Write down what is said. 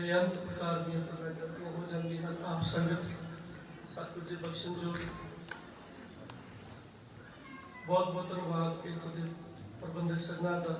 ਬੇਅੰਤ ਪ੍ਰਕਾਰ ਦੀਆਂ ਪ੍ਰਗਟਾਂ ਹੋ ਜਾਂਦੀਆਂ ਹਨ। ਆਪ ਸੰਗਤ ਸਤਿਗੁਰ ਜੀ ਬਖਸ਼ਣ ਜੋ ਬਹੁਤ ਬਹੁਤ ਧੰਨਵਾਦ। ਇਹ ਤੁਹਾਡੇ ਪ੍ਰਬੰਧਕ ਸਰਨਾ ਦਾ